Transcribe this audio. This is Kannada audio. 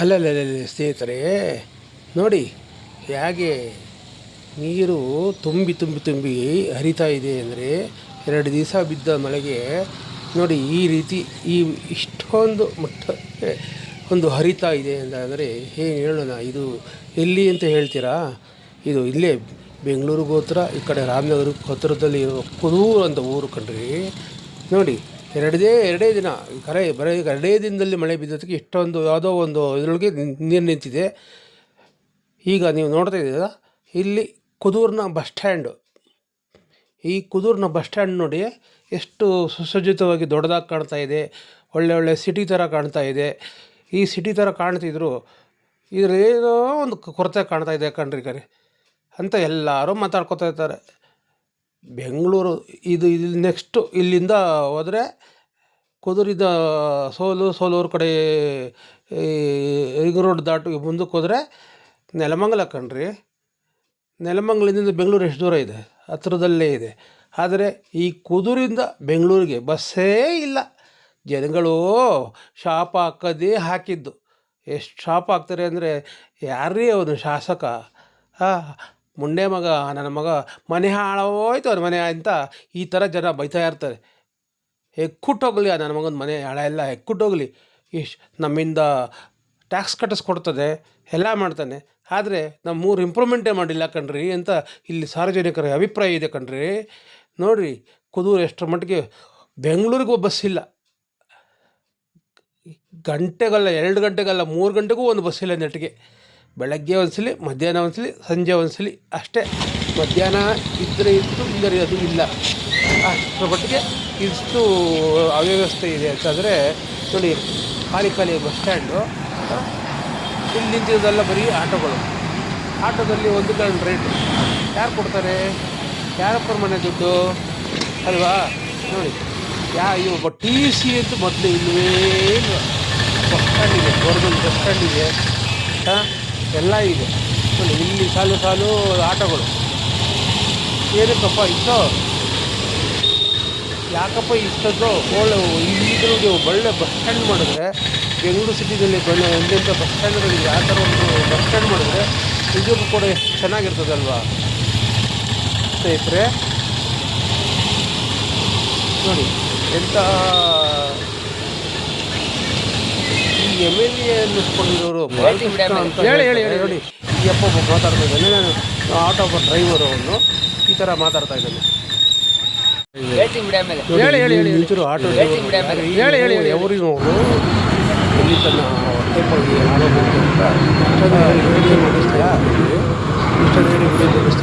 ಅಲ್ಲಲ್ಲ ಸ್ನೇಹಿತರೆ, ನೋಡಿ, ಹೇಗೆ ನೀರು ತುಂಬಿ ತುಂಬಿ ತುಂಬಿ ಹರಿತಾ ಇದೆ ಅಂದರೆ ಎರಡು ದಿವಸ ಬಿದ್ದ ಮಳೆಗೆ, ನೋಡಿ, ಈ ರೀತಿ ಈ ಇಷ್ಟೊಂದು ಮಟ್ಟ ಒಂದು ಹರಿತಾ ಇದೆ ಅಂತ ಅಂದರೆ ಏನು ಹೇಳೋಣ? ಇದು ಎಲ್ಲಿ ಅಂತ ಹೇಳ್ತೀರಾ? ಇದು ಇಲ್ಲೇ ಬೆಂಗಳೂರಿಗೆ ಹೋತ್ರ ಈ ಕಡೆ ರಾಮನಗರ ಹತ್ರದಲ್ಲಿ ಇರೋ ಕುದೂರು ಅಂತ ಊರು ಕಣ್ರಿ ನೋಡಿ ಎರಡೇ ಎರಡೇ ದಿನ, ಕರೆ, ಬರೀ ಎರಡೇ ದಿನದಲ್ಲಿ ಮಳೆ ಬಿದ್ದೋದಕ್ಕೆ ಇಷ್ಟೊಂದು ಯಾವುದೋ ಒಂದು ಇದರೊಳಗೆ ನೀರು ನಿಂತಿದೆ. ಈಗ ನೀವು ನೋಡ್ತಾ ಇದ್ದೀರಾ, ಇಲ್ಲಿ ಕುದೂರ್ನ ಬಸ್ ಸ್ಟ್ಯಾಂಡು. ಈ ಕುದೂರ್ನ ಬಸ್ ಸ್ಟ್ಯಾಂಡ್ ನೋಡಿ ಎಷ್ಟು ಸುಸಜ್ಜಿತವಾಗಿ ದೊಡ್ಡದಾಗಿ ಕಾಣ್ತಾ ಇದೆ, ಒಳ್ಳೆ ಒಳ್ಳೆ ಸಿಟಿ ಥರ ಕಾಣ್ತಾ ಇದೆ. ಈ ಸಿಟಿ ಥರ ಕಾಣ್ತಿದ್ರು ಇದ್ರೇನೋ ಒಂದು ಕೊರತೆ ಕಾಣ್ತಾ ಇದೆ ಕಣ್ರಿ ಕರೆ. ಅಂತ ಎಲ್ಲರೂ ಮಾತಾಡ್ಕೊತಾ ಇರ್ತಾರೆ ಬೆಂಗಳೂರು, ಇದು ಇಲ್ಲಿ ನೆಕ್ಸ್ಟು ಇಲ್ಲಿಂದ ಹೋದರೆ ಕುದುರಿದ ಸೋಲು, ಸೋಲೂರು ಕಡೆ ರಿಂಗ್ ರೋಡ್ ದಾಟು, ಮುಂದಕ್ಕೆ ಹೋದರೆ ನೆಲಮಂಗಲ ಕಣ್ರಿ. ನೆಲಮಂಗಲದಿಂದ ಬೆಂಗಳೂರು ಎಷ್ಟು ದೂರ ಇದೆ? ಹತ್ರದಲ್ಲೇ ಇದೆ. ಆದರೆ ಈ ಕುದುರಿಂದ ಬೆಂಗಳೂರಿಗೆ ಬಸ್ಸೇ ಇಲ್ಲ. ಜನಗಳು ಶಾಪ ಹಾಕೋದೇ ಹಾಕಿದ್ದು. ಎಷ್ಟು ಶಾಪ ಹಾಕ್ತಾರೆ ಅಂದರೆ ಯಾರೇ ಅವನು ಶಾಸಕ? ಮುಂಡೆ ಮಗ, ನನ್ನ ಮಗ ಮನೆ ಹಾಳೋಯ್ತು ಅವ್ರ ಮನೆ ಅಂತ ಈ ಥರ ಜನ ಬೈತಾ ಇರ್ತಾರೆ. ಹೆಕ್ಕುಟ್ಟೋಗಲಿ ನನ್ನ ಮಗನ ಮನೆ ಹಾಳ ಎಲ್ಲ ಹೆಕ್ಕುಟ್ಟೋಗಲಿ ಇಶ್, ನಮ್ಮಿಂದ ಟ್ಯಾಕ್ಸ್ ಕಟ್ಟಿಸ್ಕೊಡ್ತದೆ, ಎಲ್ಲ ಮಾಡ್ತಾನೆ. ಆದರೆ ನಮ್ಮ ಮೂರು ಇಂಪ್ರೂವ್ಮೆಂಟೇ ಮಾಡಿಲ್ಲ ಕಣ್ರಿ ಅಂತ ಇಲ್ಲಿ ಸಾರ್ವಜನಿಕರ ಅಭಿಪ್ರಾಯ ಇದೆ ಕಣ್ರಿ. ನೋಡಿರಿ, ಕುದೂರು ಎಷ್ಟರ ಮಟ್ಟಿಗೆ ಬೆಂಗಳೂರಿಗೂ ಬಸ್ ಇಲ್ಲ. ಗಂಟೆಗಲ್ಲ, ಎರಡು ಗಂಟೆಗಲ್ಲ, ಮೂರು ಗಂಟೆಗೂ ಒಂದು ಬಸ್ ಇಲ್ಲ ನೆಟ್ಟಿಗೆ ಬೆಳಗ್ಗೆ ಒಂದ್ಸಲಿ, ಮಧ್ಯಾಹ್ನ ಒಂದ್ಸಲಿ, ಸಂಜೆ ಒಂದ್ಸಲಿ, ಅಷ್ಟೇ. ಮಧ್ಯಾಹ್ನ ಇದ್ದರೆ ಇತ್ತು ಇಲ್ಲರೆ ಅದು ಇಲ್ಲ. ಅಷ್ಟರ ಮಟ್ಟಿಗೆ ಇಷ್ಟು ಅವ್ಯವಸ್ಥೆ ಇದೆ ಅಂತಂದರೆ ನೋಡಿ, ಖಾಲಿ ಖಾಲಿ ಬಸ್ ಸ್ಟ್ಯಾಂಡು ಇಲ್ಲಿ ನಿಂತಿರೋದೆಲ್ಲ ಬರೀ ಆಟೋಗಳು. ಆಟೋದಲ್ಲಿ ಒಂದು ಕಾರಣ ರೇಟ್ ಯಾರು ಕೊಡ್ತಾರೆ? ಯಾರಪ್ಪರ ಮನೆ ದುಡ್ಡು? ಅಲ್ವಾ? ನೋಡಿ, ಯಾ ಇವಾಗ ಟಿ ಸಿ ಅಂತೂ ಮೊದಲು ಇಲ್ಲ ಬಸ್ ಸ್ಟ್ಯಾಂಡ್ ಇದೆ, ಗೌರ್ಮೆಂಟ್ ಬಸ್ ಸ್ಟ್ಯಾಂಡ್ ಇದೆ. ಹಾಂ ಎಲ್ಲ ಇದೆ. ನೋಡಿ, ಇಲ್ಲಿ ಸಾಲು ಸಾಲು ಆಟೋಗಳು. ಏನಕ್ಕಪ್ಪ, ಇಷ್ಟೋ? ಯಾಕಪ್ಪ ಇಷ್ಟದ್ದು? ಒಳ್ಳೆ ಇದ್ರಿಗೆ ಒಳ್ಳೆ ಬಸ್ ಸ್ಟ್ಯಾಂಡ್ ಮಾಡಿದ್ರೆ, ಬೆಂಗಳೂರು ಸಿಟಿದಲ್ಲಿ ಬೆಳೆ ಎಂತೆಂಥ ಬಸ್ ಸ್ಟ್ಯಾಂಡ್ಗಳಿದೆ ಆ ಥರ ಒಂದು ಬಸ್ ಸ್ಟ್ಯಾಂಡ್ ಮಾಡಿದ್ರೆ ನಿಜಕ್ಕೂ ಕೂಡ ಎಷ್ಟು ಚೆನ್ನಾಗಿರ್ತದಲ್ವಾ? ಸ್ನೇಹಿತರೆ, ನೋಡಿ, ಎಂಥ ಈ ಎಂ ಎಲ್ ಎ ಅನ್ನಿಸ್ಕೊಂಡಿರೋರು ಅಂತ ಹೇಳಿ ಹೇಳಿ ನೋಡಿ ಯಪ್ಪ ಮಾತಾಡ್ತಾ ನಾನು ಆಟೋ ಡ್ರೈವರ್ ಅವನು. ಈ ಥರ ಮಾತಾಡ್ತಾ ಇದ್ದಾನೆ. ಹೇಳಿ ಹೇಳಿ ಹೇಳಿ ಒಂಚೂರು ಆಟೋ ಹೇಳಿ ಹೇಳಿ ಹೇಳಿ ಅವರಿಗೂ ಇಲ್ಲಿ ತನ್ನ ಟೆಂಪಲ್ಗೆ ಆಡೋದು ಅಂತ ಇಷ್ಟೊಂದು ಹೇಳಿ ವಿಡಿಯೋ ತೋರಿಸ್ತಾ